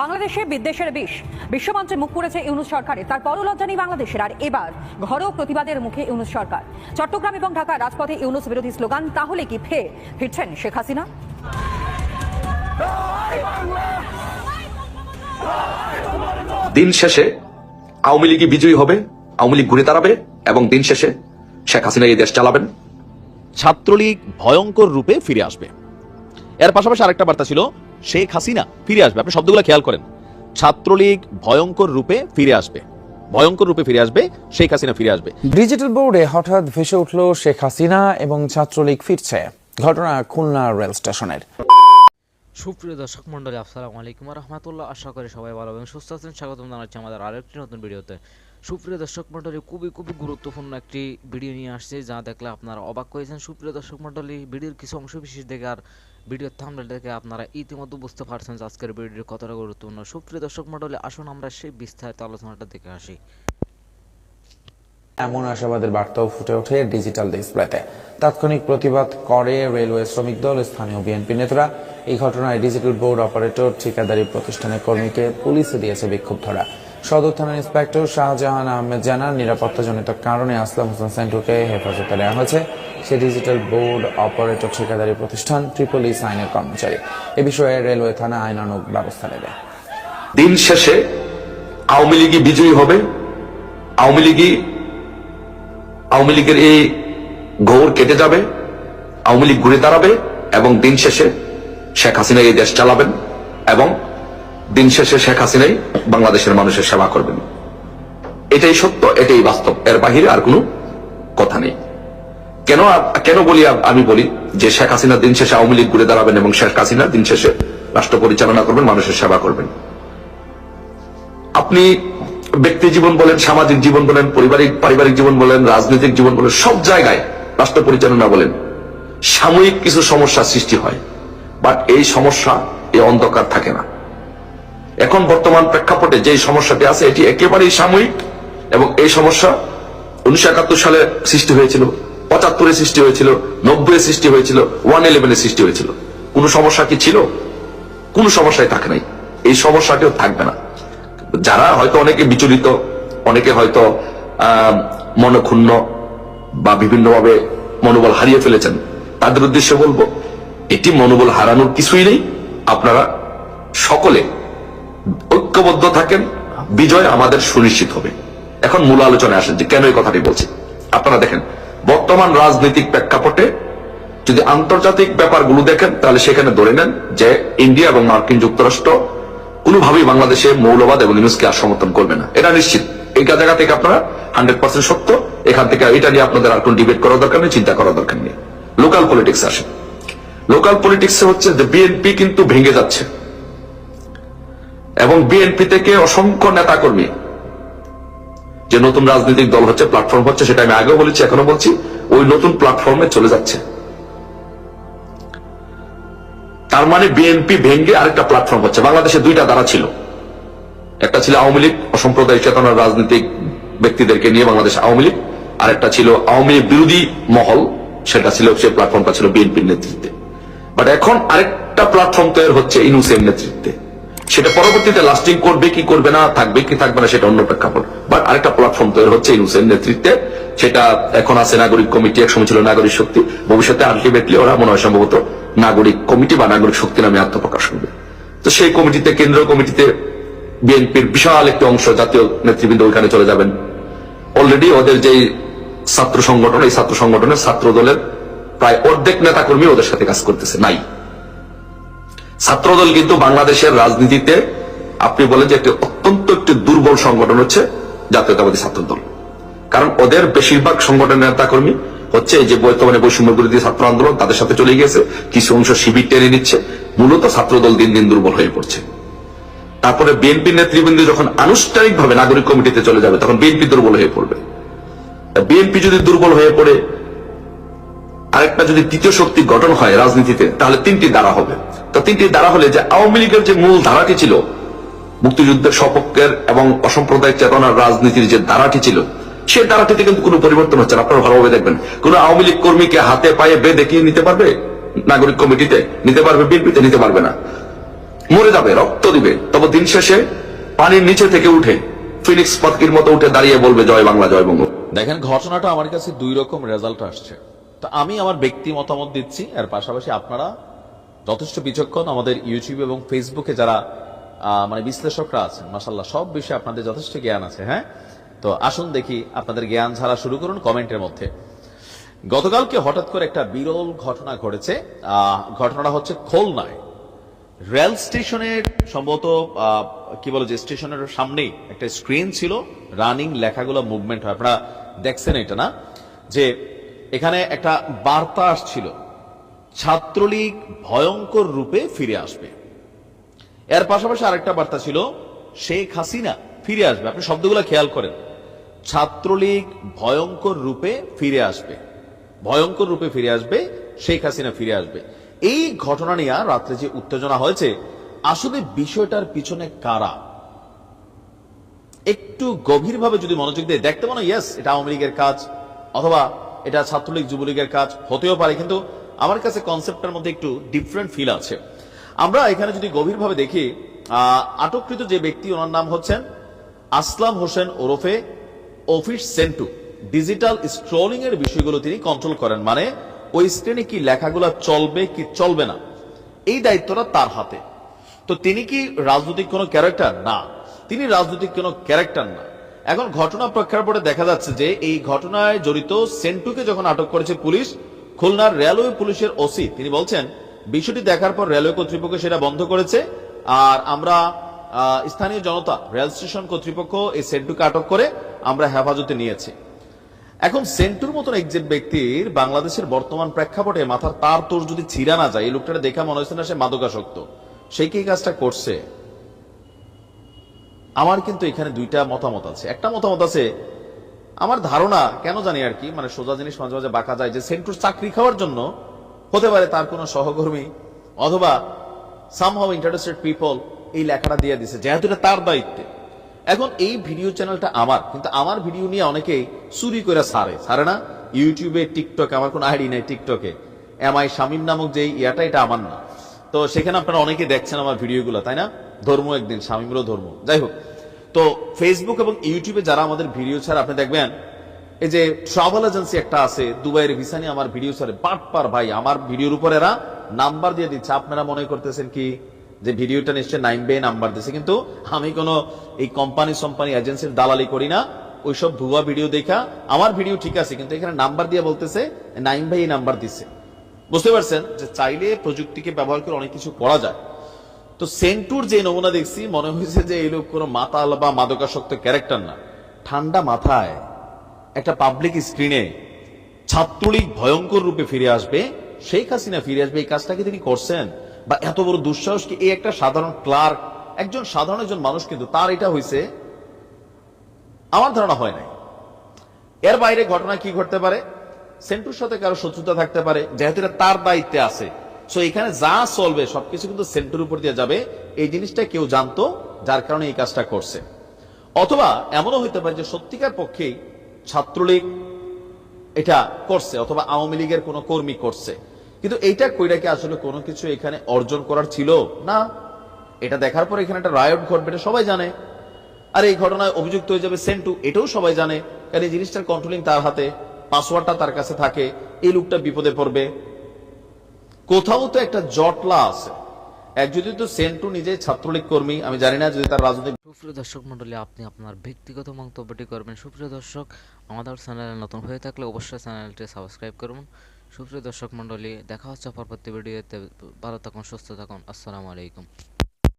বাংলাদেশে বিদ্বেষের বিষ। বিশ্বমঞ্চে মুখ করেছে ইউনুস সরকারের তার লজ্জা নেই বাংলাদেশের। আর এবার ঘরেও প্রতিবাদের মুখে ইউনুস সরকার। চট্টগ্রাম এবং ঢাকার রাজপথে ইউনুস বিরোধী স্লোগান তাহলে কি ফের ফিরছেন শেখ হাসিনা? দিন শেষে আওয়ামী লীগই বিজয়ী হবে আওয়ামী লীগ ঘুরে দাঁড়াবে এবং দিন শেষে শেখ হাসিনা এই দেশ চালাবেন। ছাত্রলীগ ভয়ঙ্কর রূপে ফিরে আসবে। এর পাশাপাশি আরেকটা বার্তা ছিল শেখ হাসিনা ফিরে আসবে। আপনি শব্দগুলো খেয়াল করেন। ছাত্রলীগ ভয়ঙ্কর রূপে ফিরে আসবে। ভয়ঙ্কর রূপে ফিরে আসবে শেখ হাসিনা ফিরে আসবে। ডিজিটাল বোর্ডে হঠাৎ ভেসে উঠল শেখ হাসিনা এবং ছাত্রলীগ ফিরছে। ঘটনা খুলনা রেল স্টেশনের। সুপ্রিয় দর্শক মন্ডলী আসসালামু আলাইকুম রহমতুল্লাহ। আশা করি সবাই ভালো এবং সুস্থ আছেন। স্বাগতম জানাচ্ছি আমাদের আরেকটি নতুন ভিডিওতে। সুপ্রিয় দর্শক মন্ডলী খুবই খুবই গুরুত্বপূর্ণ একটি ভিডিও নিয়ে আসছে, যা দেখলে আপনারা অবাক হয়েছেন সুপ্রিয় দর্শক মন্ডলী ভিডিওর কিছু অংশ বিশেষ দেখে আর ভিডিওর থামলে দেখে আপনারা ইতিমধ্যে বুঝতে পারছেন যে আজকের ভিডিওটি কতটা গুরুত্বপূর্ণ। সুপ্রিয় দর্শক মন্ডলী আসুন আমরা সেই বিস্তারিত আলোচনাটা দেখে আসি। এমন আশাবাদের বার্তাও ফুটে ওঠে ডিজিটাল ডিসপ্লেতে। তাৎক্ষণিক প্রতিবাদ করে রেলওয়ে শ্রমিক দল, স্থানীয় বিএনপি নেতারা। এই ঘটনায় ডিজিটাল বোর্ড অপারেটর, ঠিকাদারি প্রতিষ্ঠানের কর্মীকে পুলিশে দিয়েছে বিক্ষোভ ধরা সদর থানার ইন্সপেক্টর শাহজাহান আহমেদ জানান, নিরাপত্তাজনিত কারণে আসলাম হোসেন সেন্টুকে হেফাজতে নেওয়া হয়েছে। সে ডিজিটাল বোর্ড অপারেটর ঠিকাদারি প্রতিষ্ঠান ট্রিপল ইস আইনের কর্মচারী। এ বিষয়ে রেলওয়ে থানা আইনানুগ ব্যবস্থা নেবে। দিন শেষে আওয়ামী লীগই বিজয়ী হবে। আওয়ামী লীগই, আওয়ামী লীগের এই ঘোর কেটে যাবে। আওয়ামী লীগ ঘুরে দাঁড়াবে এবং দিন শেষে শেখ হাসিনা এই দেশ চালাবেন এবং দিন শেষে শেখ হাসিনাই বাংলাদেশের মানুষের সেবা করবেন। এটাই সত্য, এটাই বাস্তব। এর বাহিরে আর কোনো কথা নেই। কেন কেন বলি আমি বলি যে শেখ হাসিনা দিন শেষে আওয়ামী লীগ ঘুরে দাঁড়াবেন এবং শেখ হাসিনা দিন শেষে রাষ্ট্র পরিচালনা করবেন, মানুষের সেবা করবেন। আপনি ব্যক্তি জীবন বলেন, সামাজিক জীবন বলেন, পারিবারিক পারিবারিক জীবন বলেন, রাজনৈতিক জীবন বলেন, সব জায়গায় রাষ্ট্র পরিচালনা বলেন, সাময়িক কিছু সমস্যা সৃষ্টি হয়। বাট এই সমস্যা, এই অন্ধকার থাকে না। এখন বর্তমান প্রেক্ষাপটে যে সমস্যাটি আছে, এটি একেবারেই সাময়িক এবং এই সমস্যা উনিশশো একাত্তর সালে সৃষ্টি হয়েছিল, পঁচাত্তরে সৃষ্টি হয়েছিল নব্বই সৃষ্টি হয়েছিল, ওয়ান ইলেভেনে সৃষ্টি হয়েছিল। কোন সমস্যা কি ছিল? কোন সমস্যাই থাকে নাই। এই সমস্যাটিও থাকবে না। যারা হয়তো অনেকে বিচলিত, অনেকে হয়তো মনক্ষুণ্ণ বা বিভিন্নভাবে মনোবল হারিয়ে ফেলেছেন, তাদের উদ্দেশ্যে বলব, এটি মনোবল হারানোর কিছুই নেই। আপনারা সকলে ঐক্যবদ্ধ থাকেন, বিজয় আমাদের সুনিশ্চিত হবে। এখন মূল আলোচনায় আসেন যে কেন এই কথাটি বলছি। আপনারা দেখেন, বর্তমান রাজনৈতিক প্রেক্ষাপটে যদি আন্তর্জাতিক ব্যাপারগুলো দেখেন, তাহলে সেখানে ধরে নেন যে ইন্ডিয়া এবং মার্কিন যুক্তরাষ্ট্র কোনোভাবেই বাংলাদেশে মৌলবাদ এবং ইউনুসকে আর সমর্থন করবে না। এটা নিশ্চিত। এই জায়গা থেকে আপনারা হান্ড্রেড পার্সেন্ট সত্য। এখান থেকে এটা নিয়ে আপনাদের আর কোন ডিবেট করার দরকার নেই, চিন্তা করার দরকার নেই। লোকাল পলিটিক্স আসে লোকাল পলিটিক্স হচ্ছে যে বিএনপি কিন্তু ভেঙে যাচ্ছে। এবং বিএনপি থেকে অসংখ্য নেতাকর্মী। যে নতুন রাজনৈতিক দল হচ্ছে প্ল্যাটফর্ম হচ্ছে, সেটা আমি আগেও বলেছি, এখনও বলছি, ওই নতুন প্ল্যাটফর্মে চলে যাচ্ছে। তার মানে বিএনপি ভেঙ্গে আরেকটা প্ল্যাটফর্ম হচ্ছে। বাংলাদেশে দুইটা দ্বারা ছিল। একটা ছিল আওয়ামী লীগ, অসাম্প্রদায়িক চেতনার রাজনৈতিক ব্যক্তিদেরকে নিয়ে বাংলাদেশ আওয়ামী লীগ। আরেকটা ছিল আওয়ামী লীগ বিরোধী মহল, সেটা ছিল, সে প্ল্যাটফর্মটা ছিল বিএনপির নেতৃত্বে। বাট এখন আরেকটা প্ল্যাটফর্ম তৈরি হচ্ছে ইনুসের নেতৃত্বে। সেটা পরবর্তীতে লাস্টিং করবে, কি করবে না, থাকবে, কি থাকবে না, সেটা অন্য প্রেক্ষাপট। বাট আরেকটা প্ল্যাটফর্ম তৈরি হচ্ছে ইনুসের নেতৃত্বে, সেটা এখন আছে নাগরিক কমিটি একসময় ছিল নাগরিক শক্তি। ভবিষ্যতে আলটিমেটলি ওরা মনে হয় সম্ভবত নাগরিক কমিটি বা নাগরিক শক্তি নামে আত্মপ্রকাশ করবে। তো সেই কমিটিতে, কেন্দ্রীয় কমিটিতে বিএনপির বিশাল একটি অংশ জাতীয় নেতৃবৃন্দ ওইখানে চলে যাবেন। অলরেডি ওদের যেই ছাত্র সংগঠন, এই ছাত্র সংগঠনের ছাত্র দলের প্রায় অর্ধেক নেতাকর্মী ওদের সাথে কাজ করতেছে, নাই। ছাত্রদল কিন্তু বাংলাদেশের রাজনীতিতে আপনি বলেন যে একটি অত্যন্ত একটি দুর্বল সংগঠন হচ্ছে জাতীয়তাবাদী ছাত্র দল কারণ ওদের বেশিরভাগ সংগঠনের নেতাকর্মী হচ্ছে যে বর্তমানে বৈষম্য বিরোধী ছাত্র আন্দোলন তাদের সাথে চলে গিয়েছে, কিছু অংশ শিবির টেনে নিচ্ছে, মূলত ছাত্রদল দিন দিন দুর্বল হয়ে পড়ছে। তারপরে বিএনপি নেতৃবৃন্দ যখন আনুষ্ঠানিকভাবে নাগরিক কমিটিতে চলে যাবে, তখন বিএনপি দুর্বল হয়ে পড়বে। বিএনপি যদি দুর্বল হয়ে পড়ে, আরেকটা যদি তৃতীয় শক্তি গঠন হয় রাজনীতিতে, তাহলে তিনটি দ্বারা হবে। তো তিনটি দ্বারা হলে যে আওয়ামী লীগের যে মূল ধারাটি ছিল, মুক্তিযুদ্ধের সপক্ষের এবং অসাম্প্রদায়িক চেতনার রাজনীতির যে ধারাটি ছিল, সে ধারাটিতে কিন্তু কোনো পরিবর্তন হচ্ছে না। আপনারা ভালোভাবে দেখবেন। কোন আওয়ামী লীগ কর্মীকে হাতে পায়ে বেঁধে কি নিতে পারবে? নাগরিক কমিটিতে নিতে পারবে, বিএনপিতে নিতে পারবে না। মরে যাবে, রক্ত দিবে। তবে দিন শেষে পানির নিচে থেকে উঠে ফিনিক্স পাতকির মতো উঠে দাঁড়িয়ে বলবে, জয় বাংলা, জয় বঙ্গ। দেখেন, ঘটনাটা আমার কাছে দুই রকম রেজাল্ট আসছে। তো আমি আমার ব্যক্তি মতামত দিচ্ছি আর পাশাপাশি আপনারা যথেষ্ট বিচক্ষণ আমাদের ইউটিউব এবং ফেসবুকে যারা মানে বিশ্লেষকরা আছেন মাসাল্লাহ সব বিষয়ে আপনাদের যথেষ্ট জ্ঞান আছে হ্যাঁ? তো আসুন দেখি আপনাদের জ্ঞান ছাড়া শুরু করুন কমেন্টের মধ্যে। গতকালকে হঠাৎ করে একটা বিরল ঘটনা ঘটেছে। ঘটনাটা হচ্ছে খোলনায়। রেল স্টেশনের সম্ভবত কি বলো যে স্টেশনের সামনেই একটা স্ক্রিন ছিল, রানিং লেখাগুলো মুভমেন্ট হয়। আপনারা দেখছেন এটা, না? যে এখানে একটা বার্তা আসছিল ছাত্রলীগ ভয়ঙ্কর রূপে ফিরে আসবে। এর পাশাপাশি আরেকটা বার্তা ছিল, শেখ হাসিনা ফিরে আসবে। আপনি শব্দগুলো খেয়াল করেন। ছাত্রলীগ ভয়ঙ্কর রূপে ফিরে আসবে। ভয়ঙ্কর রূপে ফিরে আসবে, শেখ হাসিনা ফিরে আসবে। এই ঘটনা নিয়ে রাত্রে যে উত্তেজনা হয়েছে, আসলে বিষয়টার পিছনে কারা? একটু গভীরভাবে যদি মনোযোগ দিয়ে দেখতে মনে ইয়েস এটা আওয়ামী লীগের কাজ, অথবা এটা ছাত্রলীগ, যুবলীগের কাজ, হতেও পারে, কিন্তু আমার কাছে কনসেপ্টের মধ্যে একটু ডিফারেন্ট ফিল আছে। আমরা এখানে যদি গভীরভাবে দেখি আটককৃত যে ব্যক্তি, ওনার নাম হচ্ছেন আসলাম হোসেন ওরফে অফিস সেন্টু। ডিজিটাল স্ক্রলিং এর বিষয়গুলো তিনি কন্ট্রোল করেন। মানে ওই স্ক্রিনে কি লেখাগুলো চলবে কি চলবে না। এই দায়িত্বটা তার হাতে। তো তিনি কি রাজনৈতিক কোনো ক্যারেক্টার না। তিনি রাজনৈতিক কোনো ক্যারেক্টার না। এখন ঘটনা প্রেক্ষাপটে দেখা যাচ্ছে যে, এই ঘটনায় জড়িত সেন্টুকে যখন আটক করেছে পুলিশ খুলনার রেলওয়ে পুলিশের ওসি, তিনি বলছেন, বিষয়টি দেখার পর রেলওয়ে কর্তৃপক্ষ সেটা বন্ধ করেছে, আর আমরা স্থানীয় জনতা, রেল স্টেশন কর্তৃপক্ষ এই সেন্টুকে আটক করে আমরা হেফাজতে নিয়েছি। এখন সেন্টুর মতন একজন ব্যক্তির বাংলাদেশের বর্তমান প্রেক্ষাপটে মাথার তার তোর যদি ছিঁড়া না যায়, এই লোকটা দেখা মনে হচ্ছে না সে মাদকাসক্ত। সে কি কাজটা করছে? আমার কিন্তু এখানে দুইটা মতামত আছে। একটা মতামত আছে আমার ধারণা, কেন জানি আর কি মানে সোজা জিনিস মাঝে মাঝে বাঁকা যায় যে সেন্টুর চাকরি খাওয়ার জন্য হতে পারে তার কোনো সহকর্মী অথবা সামহাও ইন্টারেস্টেড পিপল এই লেখাটা দিয়ে দিছে, যেহেতু এটা তার দায়িত্বে। এখন এই ভিডিও চ্যানেলটা আমার, কিন্তু আমার ভিডিও নিয়ে অনেকেই চুরি করে সারে। সারে না? ইউটিউবে টিকটকে আমার কোনো আইডি নেই টিকটকে এম আই শামিম নামক যে ইয়াটা, এটা আমার না। তো সেখানে আপনারা অনেকে দেখছেন আমার ভিডিওগুলো তাই না? ধর্ম একদিন স্বামীরও ধর্ম। যাই হোক তো ফেসবুক এবং ইউটিউবে যারা আমাদের ভিডিও ছাড়া, আপনি দেখবেন, এই যে ট্রাভেল এজেন্সি একটা আছে, দুবাইয়ের ভিসা নিয়ে আমার ভিডিও ছাড়ে। পার ভাই, আমার ভিডিওর উপর এরা নাম্বার দিয়ে দিচ্ছে। আপনারা মনে করতেছেন কি? যে ভিডিওটা নিশ্চয় নাইন বে নাম্বার দিচ্ছে কিন্তু আমি কোনো এই কোম্পানি সম্পানি এজেন্সির দালালি করি না। ওইসব ভুয়া ভিডিও দেখা, আমার ভিডিও ঠিক আছে, কিন্তু এখানে নাম্বার দিয়ে বলতেছে নাইম ভাই এই নাম্বার দিচ্ছে বুঝতে পারছেন? যে চাইলে প্রযুক্তিকে ব্যবহার করে অনেক কিছু করা যায়। তো সেন্টুর যে নমুনা দেখছি, মনে হয়েছে যে এই লোক কোনো মাতাল বা মাদকাসক্ত ক্যারেক্টার না। ঠান্ডা মাথায় একটা পাবলিক স্ক্রিনে ছাত্রলীগ ভয়ঙ্কর রূপে ফিরে আসবে, শেখ হাসিনা ফিরে আসবে, এই কাজটাকে তিনি করছেন? বা এত বড় দুঃসাহস কি এই একটা সাধারণ ক্লার্ক, একজন সাধারণ একজন মানুষ কিন্তু তার এটা হয়েছে? আমার ধারণা হয় নাই। এর বাইরে ঘটনা কি ঘটতে পারে? সেন্টুর সাথে কারও শত্রুতা থাকতে পারে, যেহেতু তার দায়িত্বে আছে। সো এখানে যা চলবে, সবকিছু কিন্তু সেন্টুর উপর দিয়ে যাবে। এই জিনিসটা কেউ জানতো, যার কারণে এই কাজটা করছে। অথবা এমনও হইতে পারে যে সত্যিকার পক্ষেই ছাত্রলীগ এটা করছে, অথবা আওয়ামী লীগের কোনো কর্মী করছে। কিন্তু এইটা কইরা কি আসলে কোনো কিছু এখানে অর্জন করার ছিল? না। এটা দেখার পর এখানে একটা রায়ট ঘটবে, এটা সবাই জানে। আর এই ঘটনায় অভিযুক্ত হয়ে যাবে সেন্টু, এটাও সবাই জানে। কারণ এই জিনিসটার কন্ট্রোলিং তার হাতে পাসওয়ার্ডটা তার কাছে থাকে, এই লোকটা বিপদে পড়বে। কোথাও তো একটা জটলা আছে। এক যদি তো সেন্টু নিজে ছাত্রলীগ কর্মী, আমি জানি না যদি তার রাজনৈতিক সুপ্রিয় দর্শক মন্ডলী আপনি আপনার ব্যক্তিগত মন্তব্যটি করবেন। সুপ্রিয় দর্শক, আমাদের চ্যানেলে নতুন হয়ে থাকলে অবশ্যই চ্যানেলটি সাবস্ক্রাইব করুন। সুপ্রিয় দর্শক মণ্ডলী, দেখা হচ্ছে পরবর্তী ভিডিওতে। ভালো থাকুন, সুস্থ থাকুন। আসসালামু আলাইকুম।